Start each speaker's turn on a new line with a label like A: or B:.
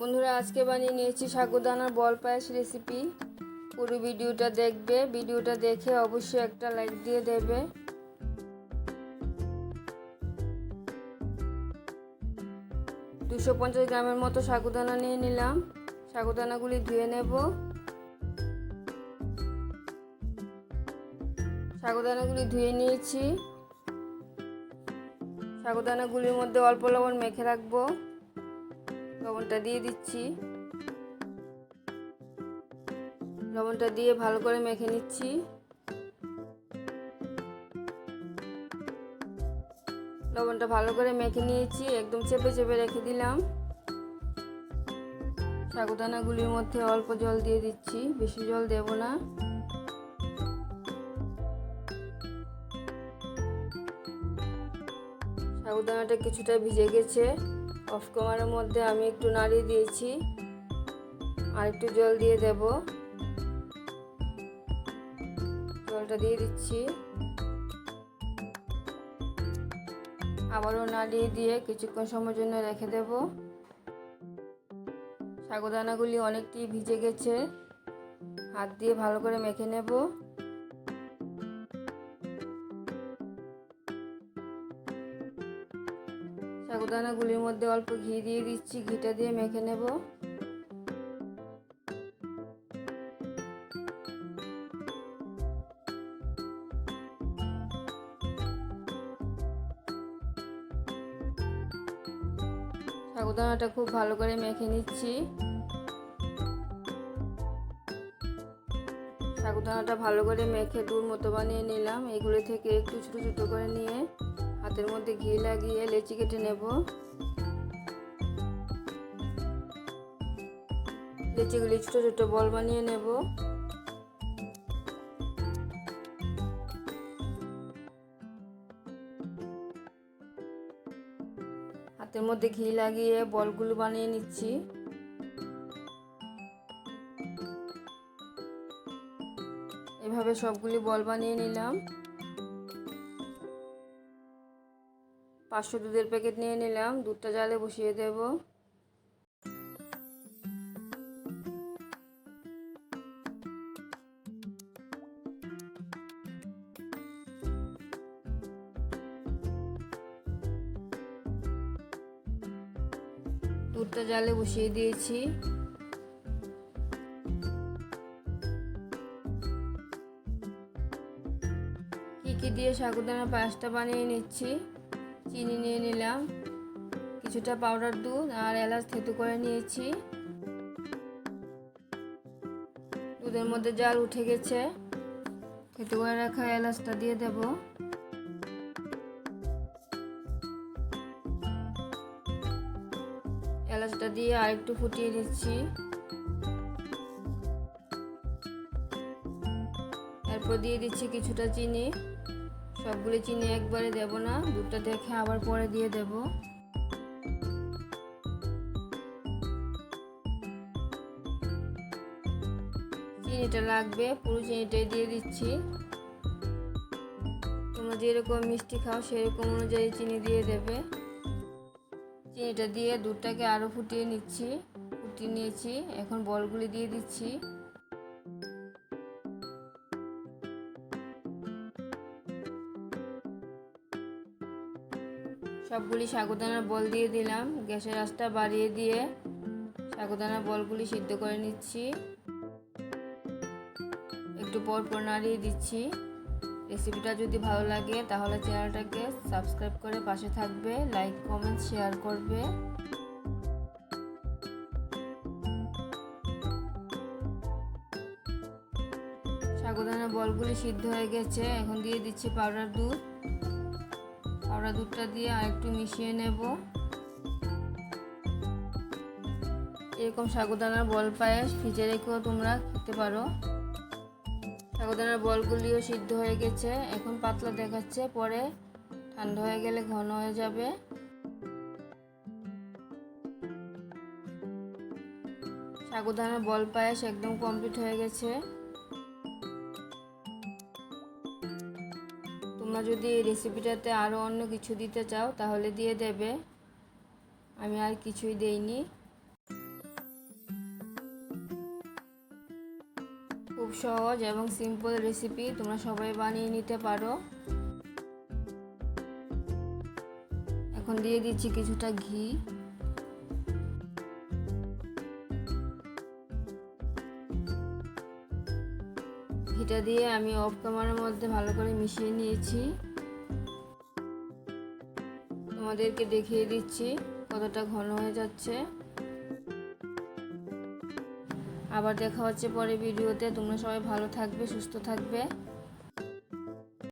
A: বন্ধুরা, আজকে বানিয়ে নিয়েছি সাগুদানার বল পায়েস রেসিপি পুরো ভিডিওটা দেখবে। ভিডিওটা দেখে অবশ্যই একটা লাইক দিয়ে দেবে। দুশো পঞ্চাশ গ্রামের মতো সাগুদানা নিয়ে নিলাম। সাগুদানাগুলি ধুয়ে নেব। সাগুদানাগুলি ধুয়ে নিয়েছি। সাগুদানাগুলির মধ্যে অল্প লবণ মেখে রাখব। লবণটা দিয়ে দিচ্ছি। লবণটা দিয়ে ভালো করে মেখে নিচ্ছি। লবণটা ভালো করে মেখে নিয়েছি, একদম চেপে চেপে রেখে দিলাম। সাগুদানাগুলির মধ্যে অল্প জল দিয়ে দিচ্ছি, বেশি জল দেব না। সাগুদানাটা কিছুটা ভিজে গেছে। অফ কমারের মধ্যে আমি একটু নাড়িয়ে দিয়েছি। আর একটু জল দিয়ে দেব। জলটা দিয়ে দিচ্ছি। আবারও নাড়িয়ে দিয়ে কিছুক্ষণ সময়ের জন্য রেখে দেব। সাগুদানাগুলি অনেকটি ভিজে গেছে। হাত দিয়ে ভালো করে মেখে নেব। সাগুদানাগুলির মধ্যে অল্প ঘি দিয়ে দিচ্ছি। ঘিটা দিয়ে মেখে নেব। সাগুদানাটা খুব ভালো করে মেখে নিচ্ছি। সাগুদানাটা ভালো করে মেখে দূর মতো বানিয়ে নিলাম। এগুলো থেকে একটু ছোটো ছোটো করে নিয়ে হাতের মধ্যে ঘি লাগিয়ে লেচি কেটে নেব। লেচিগুলি ছোটো ছোটো বল বানিয়ে নেব। হাতের মধ্যে ঘি লাগিয়ে বলগুলো বানিয়ে নিচ্ছি। এভাবে সবগুলি বল বানিয়ে নিলাম। পাঁচশো দুধের প্যাকেট নিয়ে নিলাম, দুধটা জালে বসিয়ে দেব। দুধটা জালে বসিয়ে দিয়েছি। কি কি দিয়ে সাগুদানা পায়েসটা বানিয়ে নিচ্ছি? চিনি নিয়ে নিলাম, কিছুটা পাউডার দুধ আর এলাচ থেতু করে নিয়েছি। দুধের মধ্যে জাল উঠে গেছে, থেতু করে রাখা এলাচটা দিয়ে দেব। এলাচটা দিয়ে আর একটু ফুটিয়ে দিচ্ছি এরপর দিয়ে দিচ্ছি কিছুটা চিনি। সবগুলি চিনি একবারে দেব না, দুধটা দেখে আবার পরে দিয়ে দেব। চিনিটা লাগবে, পুরো চিনিটাই দিয়ে দিচ্ছি। তোমরা যেরকম মিষ্টি খাও, সেরকম অনুযায়ী চিনি দিয়ে দেবে। চিনিটা দিয়ে দুধটাকে আরও ফুটিয়ে নিচ্ছি, ফুটিয়ে নিয়েছি, এখন বলগুলি দিয়ে দিচ্ছি। সবগুলি সাগুদানার বল দিয়ে দিলাম। গ্যাসের আঁচটা বাড়িয়ে দিয়ে সাগুদানার বলগুলি সিদ্ধ করে নিচ্ছি। একটু পর পর নাড়িয়ে দিচ্ছি। রেসিপিটা যদি ভালো লাগে, তাহলে চ্যানেলটাকে সাবস্ক্রাইব করে পাশে থাকবে, লাইক, কমেন্ট, শেয়ার করবে। সাগুদানা বলগুলি সিদ্ধ হয়ে গেছে। এখন দিয়ে দিচ্ছি পাউডার দুধ। পাউডার দুধটা দিয়ে আর একটু মিশিয়ে নেব। এরকম সাগুদানার বল পায়েস ফ্রিজে রেখেও তোমরা খেতে পারো। সাগুদানার বলগুলিও সিদ্ধ হয়ে গেছে। এখন পাতলা দেখাচ্ছে, পরে ঠান্ডা হয়ে গেলে ঘন হয়ে যাবে। সাগুদানার বল পায়েস একদম কমপ্লিট হয়ে গেছে। তোমরা যদি এই রেসিপিটাতে আরও অন্য কিছু দিতে চাও, তাহলে দিয়ে দেবে। আমি আর কিছুই দেইনি। খুব সহজ এবং সিম্পল রেসিপি তোমরা সবাই বানিয়ে নিতে পারো। এখন দিয়ে দিচ্ছি কিছুটা ঘি। ঘিটা দিয়ে আমি অফ ক্যামেরার মধ্যে ভালো করে মিশিয়ে নিয়েছি। তোমাদেরকে দেখিয়ে দিচ্ছি কতটা ঘন হয়ে যাচ্ছে। আবার দেখা হচ্ছে পরে ভিডিওতে। তোমরা সবাই ভালো থাকবে, সুস্থ থাকবে।